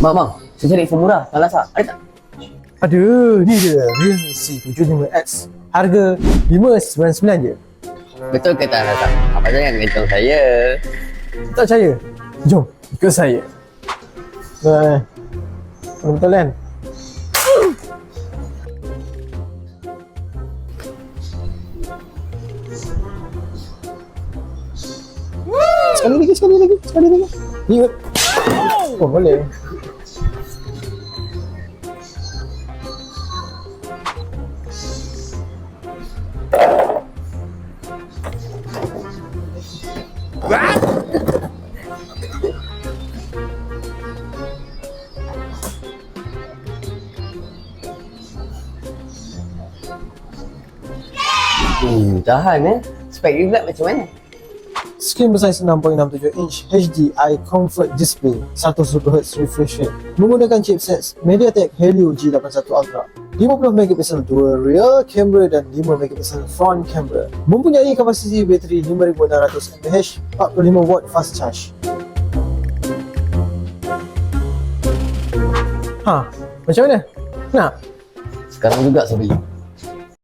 Bang, bang. Saya cari phone murah. Tak lasa. Ada tak? Ada, ni dia Realme C75X. Harga 599 je. Betul ke tak lasa? Apa jangan gantung saya. Tak percaya? Jom, ikut saya. Nah, betul kan? Sekali lagi, sekali lagi, sekali lagi. Ni Oh, boleh. Hmm, tahan eh. Spek dia pula macam mana? Screen bersaiz 6.67 inch HD Eye Comfort Display 120Hz refresh rate menggunakan chipset MediaTek Helio G81 Ultra 50 megapixel dual rear camera dan 5 megapixel front camera mempunyai kapasiti bateri 5600 mAh 45 watt fast charge Ha, macam mana? Nak? Sekarang juga saya beli.